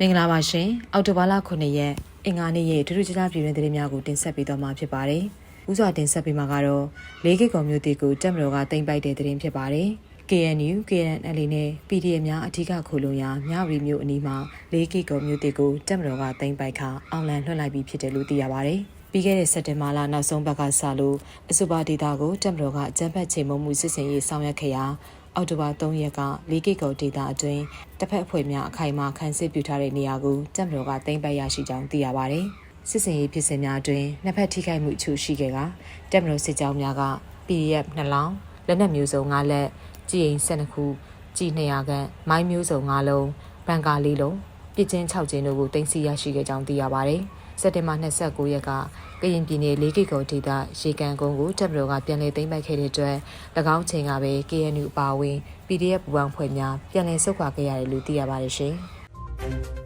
မင်္ဂလာပါရှင်အောက်တိုဘာလ9ရက်အင်္ဂါနေ့ရဲ့ဒုတိယကြားပြည်တွင်သတင်းများကိုတင်ဆက်ပေးသွားမှာဖြစ်ပါတယ်ဥစွာတင်ဆက်ပေးမှာကတော့၄ကီကွန်မြူတီကိုတက်မတော်ကတင်ပိုက်တဲ့သတင်းဖြစ်ပါတယ် KNU KNL နဲ့ PDF များအထူးခုလုံရာမြဝတီမြို့အနီးမှာ၄ကီကွန်မြူတီကိုတက်မတော်ကတင်ပိုက်ခါအောင်လံလွှတ်လိုက်ပြီးဖြစ်တယ်လို့သိရပါတယ်ပြီးခဲ့တဲ့စက်တင်ဘာလနောက်ဆုံးပတ်ကစလို့အဆိုပါဒေတာကိုတက်မတော်ကအကြမ်းဖက်ချိန်မုံမှုစစ်စင်ရေးဆောင်ရွက်ခဲ့ရာ အောက်တိုဘာ3ရက်ကလီဂီကောဒေတာအတွင်းတစ်ဖက်အဖွဲ့များအခိုင်အမာခန့်စစ်ပြုထားတဲ့နေရာကိုတက်မတော်ကတင်ပိုက်ရရှိကြောင်းသိရပါတယ်။စစ်စင်ရေးဖြစ်စဉ်များအတွင်းနှစ်ဖက်ထိခိုက်မှုအချို့ရှိခဲ့ကတက်မတော်စစ်ကြောင်းများက PDF နှလောင်းလက်နက်မျိုးစုံ၅လက်ကြည်ရင်12ခုကြည်200ခန့်မိုင်းမျိုးစုံ၅လုံးဘန်ကာ၄လုံးပြစ်ချင်း6ကျင်းတို့ကိုတင်စီရရှိခဲ့ကြောင်းသိရပါတယ်။ စက်တင်ဘာ29ရက်ကကရင်ပြည်နယ်လေးကိတ်ကောဒေသရေကန်ကုန်းကိုတပ်မတော်ကပြန်လည်သိမ်းပိုက်ခဲ့တဲ့အတွက်၎င်းချိန်ကပဲ KNU အပါအဝင် PDF ပူးပေါင်းဖွဲ့များပြန်လည်ဆုတ်ခွာခဲ့ရတယ်လို့သိရပါတယ်ရှင်။